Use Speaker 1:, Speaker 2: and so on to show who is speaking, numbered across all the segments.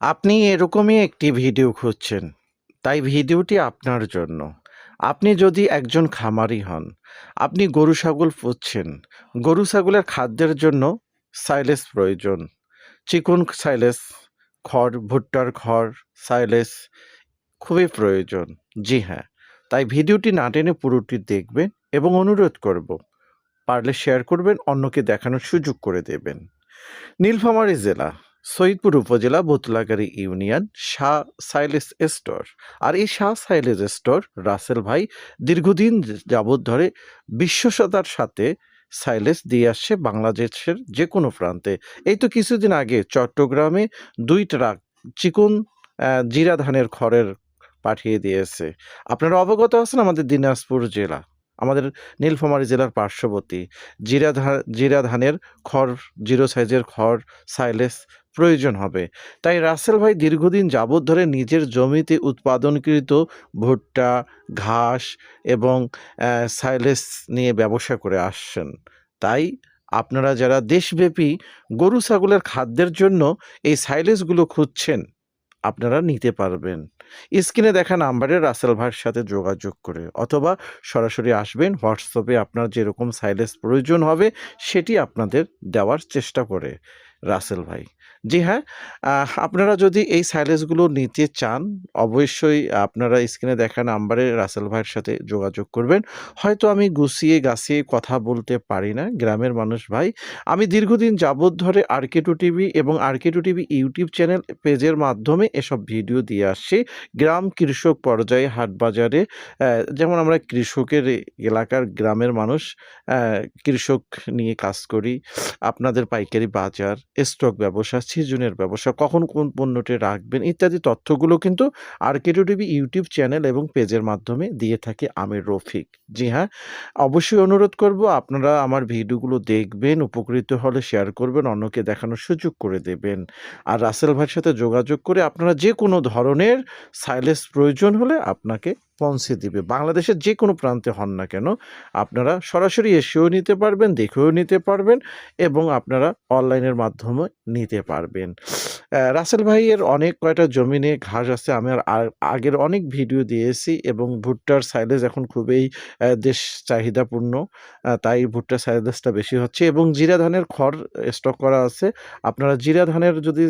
Speaker 1: আপনি এরকমই একটি ভিডিও খুঁজছেন, তাই ভিডিওটি আপনার জন্য। আপনি যদি একজন খামারি হন, আপনি গরু-ছাগল পুষছেন, গরু-ছাগলের খাদ্যের জন্য সাইলেস প্রয়োজন। চিকন সাইলেস খড়, ভুট্টার খড়, সাইলেস খুবই প্রয়োজন। জি হ্যাঁ, তাই ভিডিওটি না টেনে পুরোটি দেখবেন এবং অনুরোধ করব, পারলে শেয়ার করবেন, অন্যকে দেখানোর সুযোগ করে দেবেন। নীলফামারী জেলা, সৈয়দপুর উপজেলা, বোতলাগাড়ী ইউনিয়ন, শাহ সাইলেস স্টোর। আর এই শাহ সাইলেস স্টোর রাসেল ভাই দীর্ঘদিন যাবৎ ধরে বিশ্বসতার সাথে সাইলেস দিয়ে আসছে বাংলাদেশের যে কোনো প্রান্তে। এই তো কিছুদিন আগে চট্টগ্রামে দুই ট্রাক চিকন জিরা ধানের খড়ের পাঠিয়ে দিয়েছে। আপনারা অবগত আছেন আমাদের দিনাজপুর জেলা, আমাদের নীলফামারী জেলার পার্শ্ববর্তী। জিরা ধা জিরা ধানের খড়, জিরো সাইজের খড়, সাইলেস প্রয়োজন হবে। তাই রাসেল ভাই দীর্ঘদিন যাবৎ ধরে নিজের জমিতে উৎপাদনকৃত ভুট্টা, ঘাস এবং সাইলেস নিয়ে ব্যবসা করে আসছেন। তাই আপনারা যারা দেশব্যাপী গরু-ছাগলের খাদ্যের জন্য এই সাইলেসগুলো খুঁজছেন, আপনারা নিতে পারবেন। স্ক্রিনে দেখা নাম্বারে রাসেল ভাইয়ের সাথে যোগাযোগ করে অথবা সরাসরি আসবেন, হোয়াটসঅ্যাপে আপনার যেরকম সাইলেজ প্রয়োজন হবে, সেটি আপনাদের দেওয়ার চেষ্টা করে রাসেল ভাই। জি হ্যাঁ, আপনারা যদি এই সাইলেজগুলো নিতে চান, অবশ্যই আপনারা স্ক্রিনে দেখা নাম্বারে রাসেল ভাইয়ের সাথে যোগাযোগ করবেন। হয়তো আমি গুছিয়ে গাছিয়ে কথা বলতে পারি না, গ্রামের মানুষ ভাই। আমি দীর্ঘদিন যাবৎ ধরে আরকে2 টিভি এবং আরকে2 টিভি ইউটিউব চ্যানেল পেজের মাধ্যমে এসব ভিডিও দিয়ে আসছি। গ্রাম কৃষক পর্যায়ে হাট বাজারে যেমন আমরা কৃষকের এলাকার গ্রামের মানুষ কৃষক নিয়ে কাজ করি। আপনাদের পাইকারি বাজার, স্টক ব্যবসা, সিজনের ব্যবসা, কখন কোন পণ্যটি রাখবেন ইত্যাদি তথ্যগুলো কিন্তু আরকে2 টিভি ইউটিউব চ্যানেল এবং পেজের মাধ্যমে দিয়ে থাকি আমি রফিক। জি হ্যাঁ, অবশ্যই অনুরোধ করব আপনারা আমার ভিডিওগুলো দেখবেন, উপকৃত হলে শেয়ার করবেন, অন্যকে দেখানোর সুযোগ করে দেবেন। আর রাসেল ভাইয়ের সাথে যোগাযোগ করে আপনারা যে কোনো ধরনের সাইলেজ প্রয়োজন হলে আপনাকে পৌঁছে দিবে। বাংলাদেশের যে কোনো প্রান্তে হন না কেন, আপনারা সরাসরি এসেও নিতে পারবেন, দেখেও নিতে পারবেন এবং আপনারা অনলাইনের মাধ্যমে নিতে পারবেন। রাসেল ভাইয়ের অনেক কয়টা জমি নিয়ে ঘাস আছে। আমি আর আগের অনেক ভিডিও দিয়েছি এবং ভুট্টার সাইলেজ এখন খুবই দেশ চাহিদাপূর্ণ। তাই ভুট্টার সাইলেজটা বেশি হচ্ছে এবং জিরা ধানের খড় স্টক করা আছে। আপনারা জিরা ধানের যদি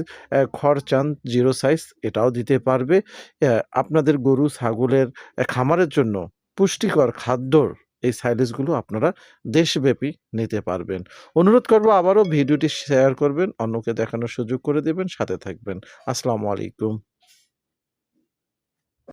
Speaker 1: খড় চান জিরো সাইজ এটাও দিতে পারবে। আপনাদের গরু, ছাগলের খামারের জন্য পুষ্টিকর খাদ্যর এই সাইলেজগুলো আপনারা দেশব্যাপী নিতে পারবেন। অনুরোধ করব আবারও ভিডিওটি শেয়ার করবেন, অন্যকে দেখানোর সুযোগ করে দেবেন, সাথে থাকবেন। আসসালামু আলাইকুম।